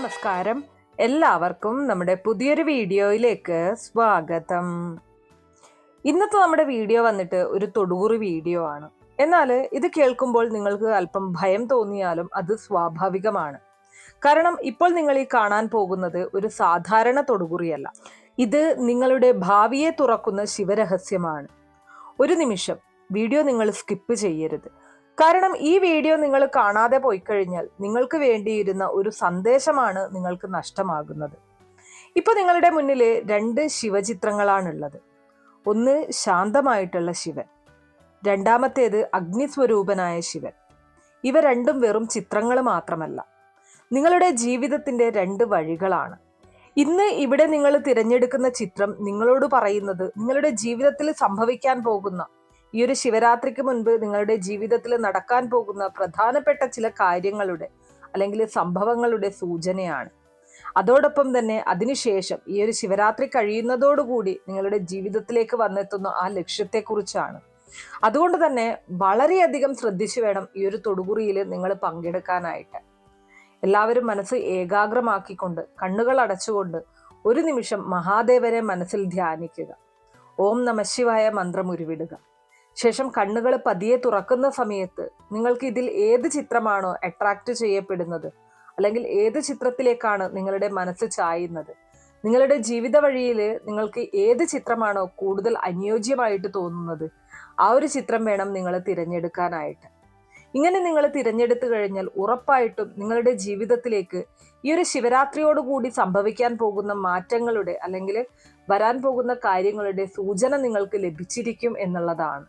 നമസ്കാരം. എല്ലാവർക്കും നമ്മുടെ പുതിയൊരു വീഡിയോയിലേക്ക് സ്വാഗതം. ഇന്നത്തെ നമ്മുടെ വീഡിയോ വന്നിട്ട് ഒരു തൊടുകുറി വീഡിയോ ആണ്. എന്നാൽ ഇത് കേൾക്കുമ്പോൾ നിങ്ങൾക്ക് അല്പം ഭയം തോന്നിയാലും അത് സ്വാഭാവികമാണ്. കാരണം ഇപ്പോൾ നിങ്ങൾ ഈ കാണാൻ പോകുന്നത് ഒരു സാധാരണ തൊടുകുറിയല്ല. ഇത് നിങ്ങളുടെ ഭാവിയെ തുറക്കുന്ന ശിവരഹസ്യമാണ്. ഒരു നിമിഷം വീഡിയോ നിങ്ങൾ സ്കിപ്പ് ചെയ്യരുത്. കാരണം ഈ വീഡിയോ നിങ്ങൾ കാണാതെ പോയി കഴിഞ്ഞാൽ നിങ്ങൾക്ക് വേണ്ടിയിരുന്ന ഒരു സന്ദേശമാണ് നിങ്ങൾക്ക് നഷ്ടമാകുന്നത്. ഇപ്പൊ നിങ്ങളുടെ മുന്നിൽ രണ്ട് ശിവചിത്രങ്ങളാണുള്ളത്. ഒന്ന് ശാന്തമായിട്ടുള്ള ശിവൻ രണ്ടാമത്തേത് അഗ്നിസ്വരൂപനായ ശിവൻ. ഇവ രണ്ടും വെറും ചിത്രങ്ങൾ മാത്രമല്ല നിങ്ങളുടെ ജീവിതത്തിന്റെ രണ്ട് വഴികളാണ്. ഇന്ന് ഇവിടെ നിങ്ങൾ തിരഞ്ഞെടുക്കുന്ന ചിത്രം നിങ്ങളോട് പറയുന്നത് നിങ്ങളുടെ ജീവിതത്തിൽ സംഭവിക്കാൻ പോകുന്ന ഈ ഒരു ശിവരാത്രിക്ക് മുൻപ് നിങ്ങളുടെ ജീവിതത്തിൽ നടക്കാൻ പോകുന്ന പ്രധാനപ്പെട്ട ചില കാര്യങ്ങളുടെ അല്ലെങ്കിൽ സംഭവങ്ങളുടെ സൂചനയാണ്. അതോടൊപ്പം തന്നെ അതിനുശേഷം ഈ ഒരു ശിവരാത്രി കഴിയുന്നതോടുകൂടി നിങ്ങളുടെ ജീവിതത്തിലേക്ക് വന്നെത്തുന്ന ആ ലക്ഷ്യത്തെക്കുറിച്ചാണ്. അതുകൊണ്ട് തന്നെ വളരെയധികം ശ്രദ്ധിച്ചു വേണം ഈ ഒരു തൊടുകുറിയിൽ നിങ്ങൾ പങ്കെടുക്കാനായിട്ട്. എല്ലാവരും മനസ്സ് ഏകാഗ്രമാക്കിക്കൊണ്ട് കണ്ണുകൾ അടച്ചുകൊണ്ട് ഒരു നിമിഷം മഹാദേവനെ മനസ്സിൽ ധ്യാനിക്കുക. ഓം നമശിവായ മന്ത്രം ഉരുവിടുക. ശേഷം കണ്ണുകൾ പതിയെ തുറക്കുന്ന സമയത്ത് നിങ്ങൾക്ക് ഇതിൽ ഏത് ചിത്രമാണോ അട്രാക്റ്റ് ചെയ്യപ്പെടുന്നത്? അല്ലെങ്കിൽ ഏത് ചിത്രത്തിലേക്കാണ് നിങ്ങളുടെ മനസ്സ് ചായുന്നത്? നിങ്ങളുടെ ജീവിത വഴിയിൽ നിങ്ങൾക്ക് ഏത് ചിത്രമാണോ കൂടുതൽ അനുയോജ്യമായിട്ട് തോന്നുന്നത്? ആ ഒരു ചിത്രം വേണം നിങ്ങൾ തിരഞ്ഞെടുക്കാനായിട്ട്. ഇങ്ങനെ നിങ്ങൾ തിരഞ്ഞെടുത്തു കഴിഞ്ഞാൽ ഉറപ്പായിട്ടും നിങ്ങളുടെ ജീവിതത്തിലേക്ക് ഈ ഒരു ശിവരാത്രിയോടുകൂടി സംഭവിക്കാൻ പോകുന്ന മാറ്റങ്ങളുടെ അല്ലെങ്കിൽ വരാൻ പോകുന്ന കാര്യങ്ങളുടെ സൂചന നിങ്ങൾക്ക് ലഭിച്ചിരിക്കും എന്നുള്ളതാണ്.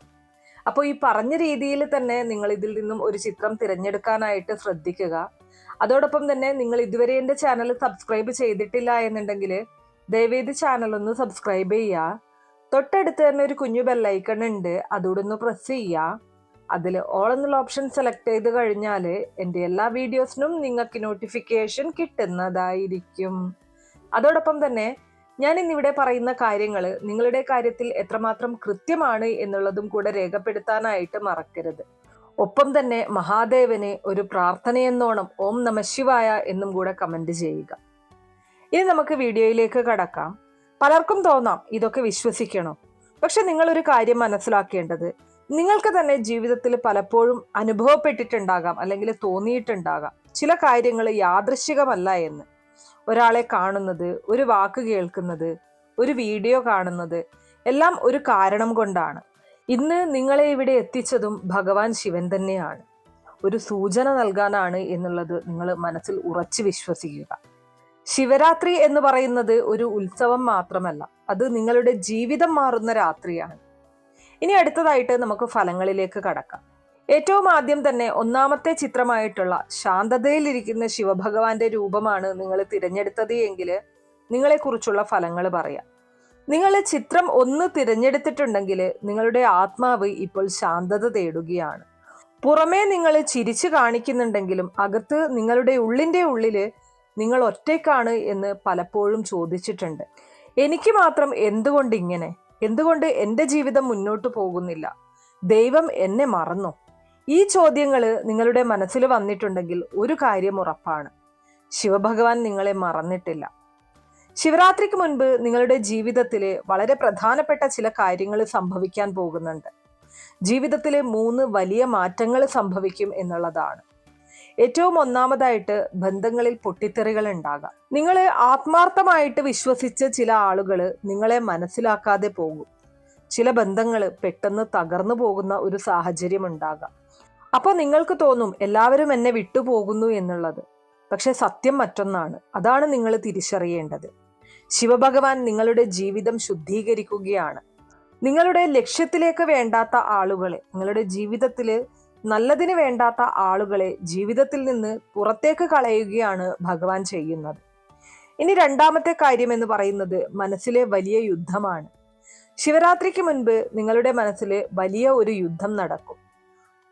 അപ്പോൾ ഈ പറഞ്ഞ രീതിയിൽ തന്നെ നിങ്ങൾ ഇതിൽ നിന്നും ഒരു ചിത്രം തിരഞ്ഞെടുക്കാനായിട്ട് ശ്രദ്ധിക്കുക. അതോടൊപ്പം തന്നെ നിങ്ങൾ ഇതുവരെ എന്റെ ചാനൽ സബ്സ്ക്രൈബ് ചെയ്തിട്ടില്ല എന്നുണ്ടെങ്കിൽ ദയവേത് ചാനൽ ഒന്ന് സബ്സ്ക്രൈബ് ചെയ്യുക. തൊട്ടടുത്ത് തന്നെ ഒരു കുഞ്ഞു ബെല്ലൈക്കൺ ഉണ്ട്. അതുകൂടെ ഒന്ന് പ്രസ് ചെയ്യുക. അതിൽ ഓൾ എന്നുള്ള ഓപ്ഷൻ സെലക്ട് ചെയ്ത് കഴിഞ്ഞാൽ എന്റെ എല്ലാ വീഡിയോസിനും നിങ്ങൾക്ക് നോട്ടിഫിക്കേഷൻ കിട്ടുന്നതായിരിക്കും. അതോടൊപ്പം തന്നെ ഞാൻ ഇന്നിവിടെ പറയുന്ന കാര്യങ്ങൾ നിങ്ങളുടെ കാര്യത്തിൽ എത്രമാത്രം കൃത്യമാണ് എന്നുള്ളതും കൂടെ രേഖപ്പെടുത്താനായിട്ട് മറക്കരുത്. ഒപ്പം തന്നെ മഹാദേവനെ ഒരു പ്രാർത്ഥനയെന്നോണം ഓം നമശിവായ എന്നും കൂടെ കമന്റ് ചെയ്യുക. ഇനി നമുക്ക് വീഡിയോയിലേക്ക് കടക്കാം. പലർക്കും തോന്നാം ഇതൊക്കെ വിശ്വസിക്കണോ? പക്ഷെ നിങ്ങളൊരു കാര്യം മനസ്സിലാക്കേണ്ടത് നിങ്ങൾക്ക് തന്നെ ജീവിതത്തിൽ പലപ്പോഴും അനുഭവപ്പെട്ടിട്ടുണ്ടാകാം അല്ലെങ്കിൽ തോന്നിയിട്ടുണ്ടാകാം. ചില കാര്യങ്ങൾ യാദൃശികമല്ല എന്ന്. ഒരാളെ കാണുന്നത് ഒരു വാക്ക് കേൾക്കുന്നത് ഒരു വീഡിയോ കാണുന്നത് എല്ലാം ഒരു കാരണം കൊണ്ടാണ്. ഇന്ന് നിങ്ങളെ ഇവിടെ എത്തിച്ചതും ഭഗവാൻ ശിവൻ തന്നെയാണ്. ഒരു സൂചന നൽകാനാണ് എന്നുള്ളത് നിങ്ങൾ മനസ്സിൽ ഉറച്ചു വിശ്വസിക്കുക. ശിവരാത്രി എന്ന് പറയുന്നത് ഒരു ഉത്സവം മാത്രമല്ല അത് നിങ്ങളുടെ ജീവിതം മാറുന്ന രാത്രിയാണ്. ഇനി അടുത്തതായിട്ട് നമുക്ക് ഫലങ്ങളിലേക്ക് കടക്കാം. ഏറ്റവും ആദ്യം തന്നെ ഒന്നാമത്തെ ചിത്രമായിട്ടുള്ള ശാന്തതയിലിരിക്കുന്ന ശിവഭഗവാന്റെ രൂപമാണ് നിങ്ങൾ തിരഞ്ഞെടുത്തത് എങ്കിൽ നിങ്ങളെക്കുറിച്ചുള്ള ഫലങ്ങൾ പറയാം. നിങ്ങൾ ചിത്രം ഒന്ന് തിരഞ്ഞെടുത്തിട്ടുണ്ടെങ്കിൽ നിങ്ങളുടെ ആത്മാവ് ഇപ്പോൾ ശാന്തത തേടുകയാണ്. പുറമേ നിങ്ങൾ ചിരിച്ചു കാണിക്കുന്നുണ്ടെങ്കിലും അകത്ത് നിങ്ങളുടെ ഉള്ളിന്റെ ഉള്ളിൽ നിങ്ങൾ ഒറ്റയ്ക്കാണ് എന്ന് പലപ്പോഴും ചോദിച്ചിട്ടുണ്ട്. എനിക്ക് മാത്രം എന്തുകൊണ്ട് ഇങ്ങനെ? എന്തുകൊണ്ട് എന്റെ ജീവിതം മുന്നോട്ട് പോകുന്നില്ല? ദൈവം എന്നെ മറന്നോ? ഈ ചോദ്യങ്ങൾ നിങ്ങളുടെ മനസ്സിൽ വന്നിട്ടുണ്ടെങ്കിൽ ഒരു കാര്യം ഉറപ്പാണ്. ശിവഭഗവാൻ നിങ്ങളെ മറന്നിട്ടില്ല. ശിവരാത്രിക്ക് മുൻപ് നിങ്ങളുടെ ജീവിതത്തിലെ വളരെ പ്രധാനപ്പെട്ട ചില കാര്യങ്ങൾ സംഭവിക്കാൻ പോകുന്നുണ്ട്. ജീവിതത്തിലെ മൂന്ന് വലിയ മാറ്റങ്ങൾ സംഭവിക്കും എന്നുള്ളതാണ്. ഏറ്റവും ഒന്നാമതായിട്ട് ബന്ധങ്ങളിൽ പൊട്ടിത്തെറികൾ ഉണ്ടാകാം. നിങ്ങൾ ആത്മാർത്ഥമായിട്ട് വിശ്വസിച്ച ചില ആളുകൾ നിങ്ങളെ മനസ്സിലാക്കാതെ പോകും. ചില ബന്ധങ്ങൾ പെട്ടെന്ന് തകർന്നു പോകുന്ന ഒരു സാഹചര്യം ഉണ്ടാകാം. അപ്പോൾ നിങ്ങൾക്ക് തോന്നും എല്ലാവരും എന്നെ വിട്ടുപോകുന്നു എന്നുള്ളത്. പക്ഷെ സത്യം മറ്റൊന്നാണ്. അതാണ് നിങ്ങൾ തിരിച്ചറിയേണ്ടത്. ശിവഭഗവാൻ നിങ്ങളുടെ ജീവിതം ശുദ്ധീകരിക്കുകയാണ്. നിങ്ങളുടെ ലക്ഷ്യത്തിലേക്ക് വേണ്ടാത്ത ആളുകളെ നിങ്ങളുടെ ജീവിതത്തിൽ നല്ലതിന് വേണ്ടാത്ത ആളുകളെ ജീവിതത്തിൽ നിന്ന് പുറത്തേക്ക് കളയുകയാണ് ഭഗവാൻ ചെയ്യുന്നത്. ഇനി രണ്ടാമത്തെ കാര്യം എന്ന് പറയുന്നത് മനസ്സിലെ വലിയ യുദ്ധമാണ്. ശിവരാത്രിക്ക് മുൻപ് നിങ്ങളുടെ മനസ്സിൽ വലിയ ഒരു യുദ്ധം നടക്കും.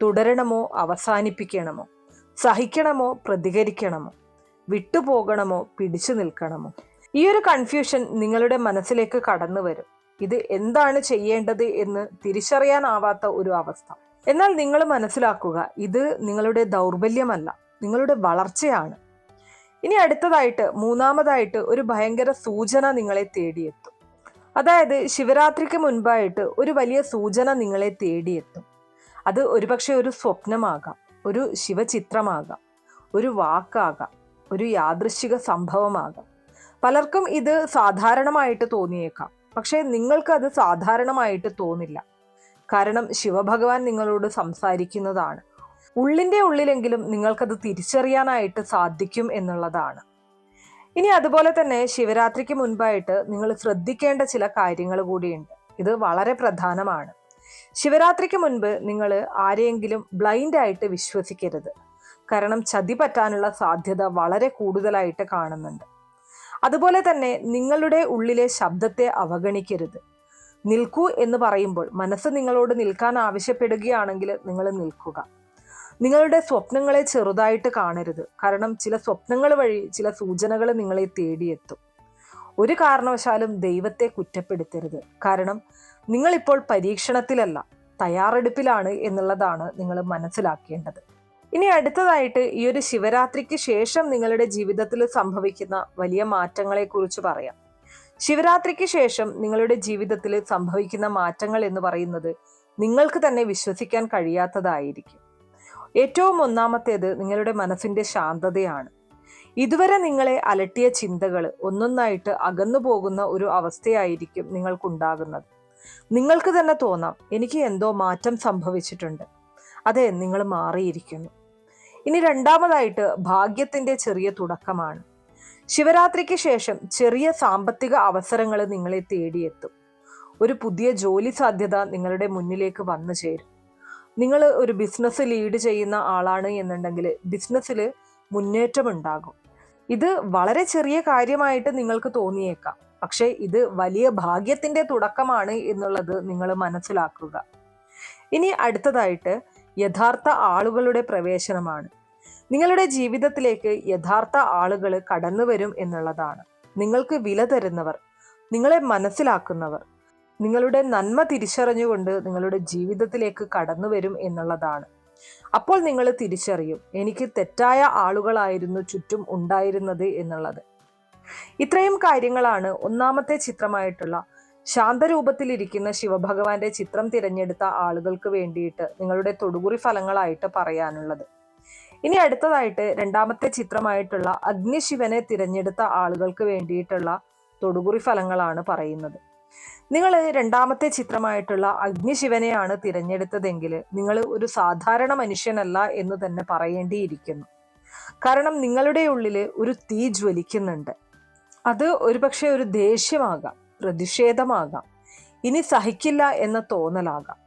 തുടരണമോ? അവസാനിപ്പിക്കണമോ? സഹിക്കണമോ? പ്രതികരിക്കണമോ? വിട്ടുപോകണമോ? പിടിച്ചു നിൽക്കണമോ? ഈ ഒരു കൺഫ്യൂഷൻ നിങ്ങളുടെ മനസ്സിലേക്ക് കടന്നു വരും. ഇത് എന്താണ് ചെയ്യേണ്ടത് എന്ന് തിരിച്ചറിയാനാവാത്ത ഒരു അവസ്ഥ. എന്നാൽ നിങ്ങൾ മനസ്സിലാക്കുക ഇത് നിങ്ങളുടെ ദൗർബല്യമല്ല നിങ്ങളുടെ വളർച്ചയാണ്. ഇനി അടുത്തതായിട്ട് മൂന്നാമതായിട്ട് ഒരു ഭയങ്കര സൂചന നിങ്ങളെ തേടിയെത്തും. അതായത് ശിവരാത്രിക്ക് മുൻപായിട്ട് ഒരു വലിയ സൂചന നിങ്ങളെ തേടിയെത്തും. അത് ഒരുപക്ഷെ ഒരു സ്വപ്നമാകാം ഒരു ശിവചിത്രമാകാം ഒരു വാക്കാകാം ഒരു യാദൃശിക സംഭവമാകാം. പലർക്കും ഇത് സാധാരണമായിട്ട് തോന്നിയേക്കാം പക്ഷേ അത് സാധാരണമായിട്ട് തോന്നില്ല. കാരണം ശിവഭഗവാൻ നിങ്ങളോട് സംസാരിക്കുന്നതാണ്. ഉള്ളിന്റെ ഉള്ളിലെങ്കിലും നിങ്ങൾക്കത് തിരിച്ചറിയാനായിട്ട് സാധിക്കും എന്നുള്ളതാണ്. ഇനി അതുപോലെ തന്നെ ശിവരാത്രിക്ക് മുൻപായിട്ട് നിങ്ങൾ ശ്രദ്ധിക്കേണ്ട ചില കാര്യങ്ങൾ കൂടിയുണ്ട്. ഇത് വളരെ പ്രധാനമാണ്. ശിവരാത്രിക്ക് മുൻപ് നിങ്ങൾ ആരെയെങ്കിലും ബ്ലൈൻഡ് ആയിട്ട് വിശ്വസിക്കരുത്. കാരണം ചതി പറ്റാനുള്ള സാധ്യത വളരെ കൂടുതലായിട്ട് കാണുന്നുണ്ട്. അതുപോലെ തന്നെ നിങ്ങളുടെ ഉള്ളിലെ ശബ്ദത്തെ അവഗണിക്കരുത്. നിൽക്കൂ എന്ന് പറയുമ്പോൾ മനസ്സ് നിങ്ങളോട് നിൽക്കാൻ ആവശ്യപ്പെടുകയാണെങ്കിൽ നിങ്ങൾ നിൽക്കുക. നിങ്ങളുടെ സ്വപ്നങ്ങളെ ചെറുതായിട്ട് കാണരുത്. കാരണം ചില സ്വപ്നങ്ങൾ വഴി ചില സൂചനകൾ നിങ്ങളെ തേടിയെത്തും. ഒരു കാരണവശാലും ദൈവത്തെ കുറ്റപ്പെടുത്തരുത്. കാരണം നിങ്ങളിപ്പോൾ പരീക്ഷണത്തിലല്ല തയ്യാറെടുപ്പിലാണ് എന്നുള്ളതാണ് നിങ്ങൾ മനസ്സിലാക്കേണ്ടത്. ഇനി അടുത്തതായിട്ട് ഈ ഒരു ശിവരാത്രിക്ക് ശേഷം നിങ്ങളുടെ ജീവിതത്തിൽ സംഭവിക്കുന്ന വലിയ മാറ്റങ്ങളെ കുറിച്ച് പറയാം. ശിവരാത്രിക്ക് ശേഷം നിങ്ങളുടെ ജീവിതത്തിൽ സംഭവിക്കുന്ന മാറ്റങ്ങൾ എന്ന് പറയുന്നത് നിങ്ങൾക്ക് തന്നെ വിശ്വസിക്കാൻ കഴിയാത്തതായിരിക്കും. ഏറ്റവും ഒന്നാമത്തേത് നിങ്ങളുടെ മനസ്സിന്റെ ശാന്തതയാണ്. ഇതുവരെ നിങ്ങളെ അലട്ടിയ ചിന്തകൾ ഒന്നൊന്നായിട്ട് അകന്നു പോകുന്ന ഒരു അവസ്ഥയായിരിക്കും നിങ്ങൾക്കുണ്ടാകുന്നത്. നിങ്ങൾക്ക് തന്നെ തോന്നാം എനിക്ക് എന്തോ മാറ്റം സംഭവിച്ചിട്ടുണ്ട്. അതെ നിങ്ങൾ മാറിയിരിക്കുന്നു. ഇനി രണ്ടാമതായിട്ട് ഭാഗ്യത്തിന്റെ ചെറിയ തുടക്കമാണ്. ശിവരാത്രിക്ക് ശേഷം ചെറിയ സാമ്പത്തിക അവസരങ്ങൾ നിങ്ങളെ തേടിയെത്തും. ഒരു പുതിയ ജോലി സാധ്യത നിങ്ങളുടെ മുന്നിലേക്ക് വന്നു ചേരും. നിങ്ങൾ ഒരു ബിസിനസ് ലീഡ് ചെയ്യുന്ന ആളാണ് എന്നുണ്ടെങ്കിൽ ബിസിനസ്സിൽ മുന്നേറ്റമുണ്ടാകും. ഇത് വളരെ ചെറിയ കാര്യമായിട്ട് നിങ്ങൾക്ക് തോന്നിയേക്കാം. പക്ഷേ ഇത് വലിയ ഭാഗ്യത്തിന്റെ തുടക്കമാണ് എന്നുള്ളത് നിങ്ങൾ മനസ്സിലാക്കുക. ഇനി അടുത്തതായിട്ട് യഥാർത്ഥ ആളുകളുടെ പ്രവേശനമാണ്. നിങ്ങളുടെ ജീവിതത്തിലേക്ക് യഥാർത്ഥ ആളുകൾ കടന്നു വരും എന്നുള്ളതാണ്. നിങ്ങൾക്ക് വില തരുന്നവർ നിങ്ങളെ മനസ്സിലാക്കുന്നവർ നിങ്ങളുടെ നന്മ തിരിച്ചറിഞ്ഞുകൊണ്ട് നിങ്ങളുടെ ജീവിതത്തിലേക്ക് കടന്നു വരും എന്നുള്ളതാണ്. അപ്പോൾ നിങ്ങൾ തിരിച്ചറിയും എനിക്ക് തെറ്റായ ആളുകളായിരുന്നു ചുറ്റും ഉണ്ടായിരുന്നത് എന്നുള്ളത്. ഇത്രയും കാര്യങ്ങളാണ് ഒന്നാമത്തെ ചിത്രമായിട്ടുള്ള ശാന്തരൂപത്തിലിരിക്കുന്ന ശിവഭഗവാന്റെ ചിത്രം തിരഞ്ഞെടുത്ത ആളുകൾക്ക് വേണ്ടിയിട്ട് നിങ്ങളുടെ തൊടുകുറി ഫലങ്ങളായിട്ട് പറയാനുള്ളത്. ഇനി അടുത്തതായിട്ട് രണ്ടാമത്തെ ചിത്രമായിട്ടുള്ള അഗ്നിശിവനെ തിരഞ്ഞെടുത്ത ആളുകൾക്ക് വേണ്ടിയിട്ടുള്ള തൊടുകുറി ഫലങ്ങളാണ് പറയുന്നത്. നിങ്ങൾ രണ്ടാമത്തെ ചിത്രമായിട്ടുള്ള അഗ്നിശിവനെയാണ് തിരഞ്ഞെടുത്തതെങ്കിൽ നിങ്ങൾ ഒരു സാധാരണ മനുഷ്യനല്ല എന്ന് തന്നെ പറയേണ്ടിയിരിക്കുന്നു. കാരണം നിങ്ങളുടെ ഉള്ളിൽ ഒരു തീ ജ്വലിക്കുന്നുണ്ട്. അത് ഒരുപക്ഷെ ഒരു ദേഷ്യമാകാം പ്രതിഷേധമാകാം ഇനി സഹിക്കില്ല എന്ന തോന്നലാകാം.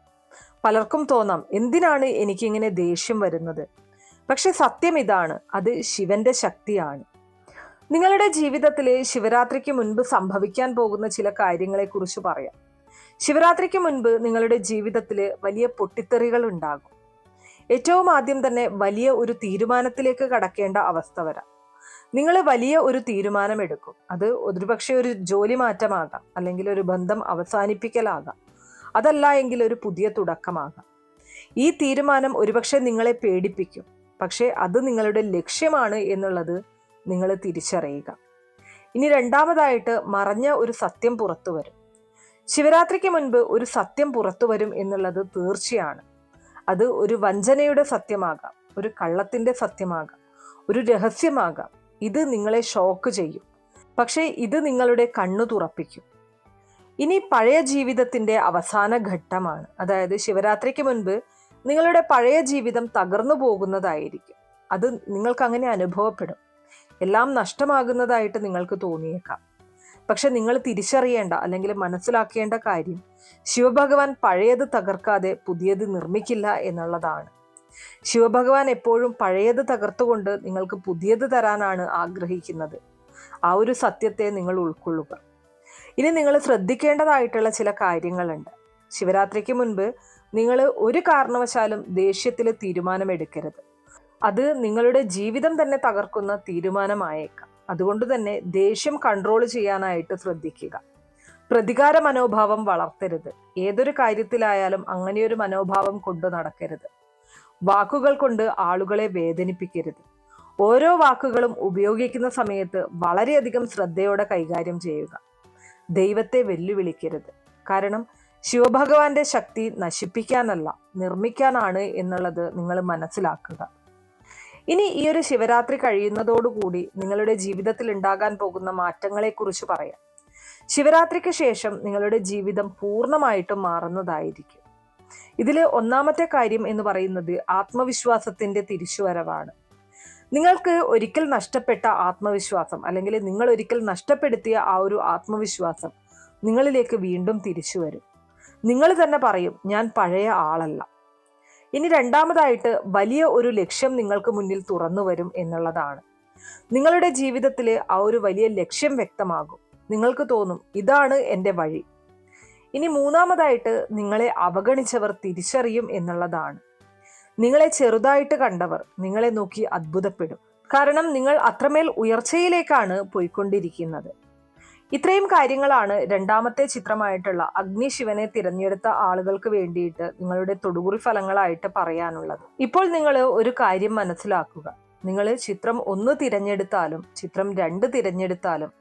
പലർക്കും തോന്നാം എന്തിനാണ് എനിക്കിങ്ങനെ ദേഷ്യം വരുന്നത്? പക്ഷെ സത്യം ഇതാണ് അത് ശിവന്റെ ശക്തിയാണ്. നിങ്ങളുടെ ജീവിതത്തിലെ ശിവരാത്രിക്ക് മുൻപ് സംഭവിക്കാൻ പോകുന്ന ചില കാര്യങ്ങളെക്കുറിച്ച് പറയാം. ശിവരാത്രിക്ക് മുൻപ് നിങ്ങളുടെ ജീവിതത്തിൽ വലിയ പൊട്ടിത്തെറികൾ ഉണ്ടാകും. ഏറ്റവും ആദ്യം തന്നെ വലിയ ഒരു തീരുമാനത്തിലേക്ക് കടക്കേണ്ട അവസ്ഥ വരാം. നിങ്ങൾ വലിയ ഒരു തീരുമാനം എടുക്കും അത് ഒരുപക്ഷെ ഒരു ജോലി മാറ്റമാകാം അല്ലെങ്കിൽ ഒരു ബന്ധം അവസാനിപ്പിക്കലാകാം. അതല്ല എങ്കിൽ ഒരു പുതിയ തുടക്കമാകാം. ഈ തീരുമാനം ഒരുപക്ഷെ നിങ്ങളെ പേടിപ്പിക്കും. പക്ഷേ അത് നിങ്ങളുടെ ലക്ഷ്യമാണ് എന്നുള്ളത് നിങ്ങൾ തിരിച്ചറിയുക. ഇനി രണ്ടാമതായിട്ട് മറഞ്ഞ ഒരു സത്യം പുറത്തു വരും. ശിവരാത്രിക്ക് മുൻപ് ഒരു സത്യം പുറത്തു വരും എന്നുള്ളത് തീർച്ചയാണ്. അത് ഒരു വഞ്ചനയുടെ സത്യമാകാം ഒരു കള്ളത്തിന്റെ സത്യമാകാം ഒരു രഹസ്യമാകാം. ഇത് നിങ്ങളെ ഷോക്ക് ചെയ്യും. പക്ഷേ ഇത് നിങ്ങളുടെ കണ്ണു തുറപ്പിക്കും. ഇനി പഴയ ജീവിതത്തിന്റെ അവസാന ഘട്ടമാണ്. അതായത് ശിവരാത്രിക്ക് മുൻപ് നിങ്ങളുടെ പഴയ ജീവിതം തകർന്നു പോകുന്നതായിരിക്കും. അത് നിങ്ങൾക്ക് അങ്ങനെ അനുഭവപ്പെടും. എല്ലാം നഷ്ടമാകുന്നതായിട്ട് നിങ്ങൾക്ക് തോന്നിയേക്കാം. പക്ഷെ നിങ്ങൾ തിരിച്ചറിയേണ്ട അല്ലെങ്കിൽ മനസ്സിലാക്കേണ്ട കാര്യം ശിവഭഗവാൻ പഴയത് തകർക്കാതെ പുതിയത് നിർമ്മിക്കില്ല എന്നുള്ളതാണ്. ശിവഭഗവാൻ എപ്പോഴും പഴയത് തകർത്തുകൊണ്ട് നിങ്ങൾക്ക് പുതിയത് തരാനാണ് ആഗ്രഹിക്കുന്നത്. ആ ഒരു സത്യത്തെ നിങ്ങൾ ഉൾക്കൊള്ളുക. ഇനി നിങ്ങൾ ശ്രദ്ധിക്കേണ്ടതായിട്ടുള്ള ചില കാര്യങ്ങളുണ്ട്. ശിവരാത്രിക്ക് മുൻപ് നിങ്ങൾ ഒരു കാരണവശാലും ദേഷ്യത്തിൽ തീരുമാനമെടുക്കരുത്. അത് നിങ്ങളുടെ ജീവിതം തന്നെ തകർക്കുന്ന തീരുമാനമായേക്കാം. അതുകൊണ്ട് തന്നെ ദേഷ്യം കൺട്രോൾ ചെയ്യാനായിട്ട് ശ്രദ്ധിക്കുക. പ്രതികാര മനോഭാവം വളർത്തരുത്. ഏതൊരു കാര്യത്തിലായാലും അങ്ങനെയൊരു മനോഭാവം കൊണ്ടു നടക്കരുത്. വാക്കുകൾ കൊണ്ട് ആളുകളെ വേദനിപ്പിക്കരുത്. ഓരോ വാക്കുകളും ഉപയോഗിക്കുന്ന സമയത്ത് വളരെയധികം ശ്രദ്ധയോടെ കൈകാര്യം ചെയ്യുക. ദൈവത്തെ വെല്ലുവിളിക്കരുത്. കാരണം ശിവഭഗവാന്റെ ശക്തി നശിപ്പിക്കാനല്ല നിർമ്മിക്കാനാണ് എന്നുള്ളത് നിങ്ങൾ മനസ്സിലാക്കുക. ഇനി ഈ ഒരു ശിവരാത്രി കഴിയുന്നതോടുകൂടി നിങ്ങളുടെ ജീവിതത്തിൽ ഉണ്ടാകാൻ പോകുന്ന മാറ്റങ്ങളെക്കുറിച്ച് പറയാം. ശിവരാത്രിക്ക് ശേഷം നിങ്ങളുടെ ജീവിതം പൂർണമായിട്ടും മാറുന്നതായിരിക്കും. ഇതിൽ ഒന്നാമത്തെ കാര്യം എന്ന് പറയുന്നത് ആത്മവിശ്വാസത്തിന്റെ തിരിച്ചുവരവാണ്. നിങ്ങൾക്ക് ഒരിക്കൽ നഷ്ടപ്പെട്ട ആത്മവിശ്വാസം അല്ലെങ്കിൽ നിങ്ങൾ ഒരിക്കൽ നഷ്ടപ്പെടുത്തിയ ആ ഒരു ആത്മവിശ്വാസം നിങ്ങളിലേക്ക് വീണ്ടും തിരിച്ചു വരും നിങ്ങൾ തന്നെ പറയും ഞാൻ പഴയ ആളല്ല. ഇനി രണ്ടാമതായിട്ട് വലിയ ഒരു ലക്ഷ്യം നിങ്ങൾക്ക് മുന്നിൽ തുറന്നു വരും എന്നുള്ളതാണ്. നിങ്ങളുടെ ജീവിതത്തിൽ ആ ഒരു വലിയ ലക്ഷ്യം വ്യക്തമാകും. നിങ്ങൾക്ക് തോന്നും ഇതാണ് എന്റെ വഴി. ഇനി മൂന്നാമതായിട്ട് നിങ്ങളെ അവഗണിച്ചവർ തിരിച്ചറിയും എന്നുള്ളതാണ്. നിങ്ങളെ ചെറുതായിട്ട് കണ്ടവർ നിങ്ങളെ നോക്കി അത്ഭുതപ്പെടും. കാരണം നിങ്ങൾ അത്രമേൽ ഉയർച്ചയിലേക്കാണ് പോയിക്കൊണ്ടിരിക്കുന്നത്. ഇത്രയും കാര്യങ്ങളാണ് രണ്ടാമത്തെ ചിത്രമായിട്ടുള്ള അഗ്നി ശിവനെ തിരഞ്ഞെടുത്ത ആളുകൾക്ക് വേണ്ടിയിട്ട് നിങ്ങളുടെ തൊടുകുറി ഫലങ്ങളായിട്ട് പറയാനുള്ളത്. ഇപ്പോൾ നിങ്ങൾ ഒരു കാര്യം മനസ്സിലാക്കുക. നിങ്ങൾ ചിത്രം ഒന്ന് തിരഞ്ഞെടുത്താലും ചിത്രം രണ്ട് തിരഞ്ഞെടുത്താലും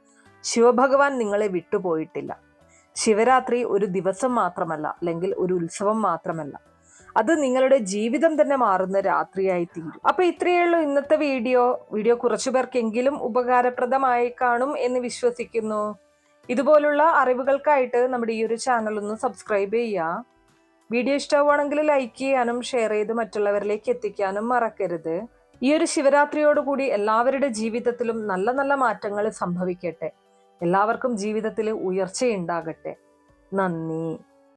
ശിവഭഗവാൻ നിങ്ങളെ വിട്ടുപോയിട്ടില്ല. ശിവരാത്രി ഒരു ദിവസം മാത്രമല്ല അല്ലെങ്കിൽ ഒരു ഉത്സവം മാത്രമല്ല. അത് നിങ്ങളുടെ ജീവിതം തന്നെ മാറുന്ന രാത്രിയായി തീരും. അപ്പൊ ഇത്രയേ ഉള്ളൂ ഇന്നത്തെ വീഡിയോ. വീഡിയോ കുറച്ചു പേർക്കെങ്കിലും ഉപകാരപ്രദമായി കാണും എന്ന് വിശ്വസിക്കുന്നു. ഇതുപോലുള്ള അറിവുകൾക്കായിട്ട് നമ്മുടെ ഈ ഒരു ചാനൽ ഒന്ന് സബ്സ്ക്രൈബ് ചെയ്യുക. വീഡിയോ ഇഷ്ടമാണെങ്കിൽ ലൈക്ക് ചെയ്യാനും ഷെയർ ചെയ്ത് മറ്റുള്ളവരിലേക്ക് എത്തിക്കാനും മറക്കരുത്. ഈ ഒരു ശിവരാത്രിയോടുകൂടി എല്ലാവരുടെ ജീവിതത്തിലും നല്ല നല്ല മാറ്റങ്ങൾ സംഭവിക്കട്ടെ. എല്ലാവർക്കും ജീവിതത്തിൽ ഉയർച്ചയുണ്ടാകട്ടെ. നന്ദി.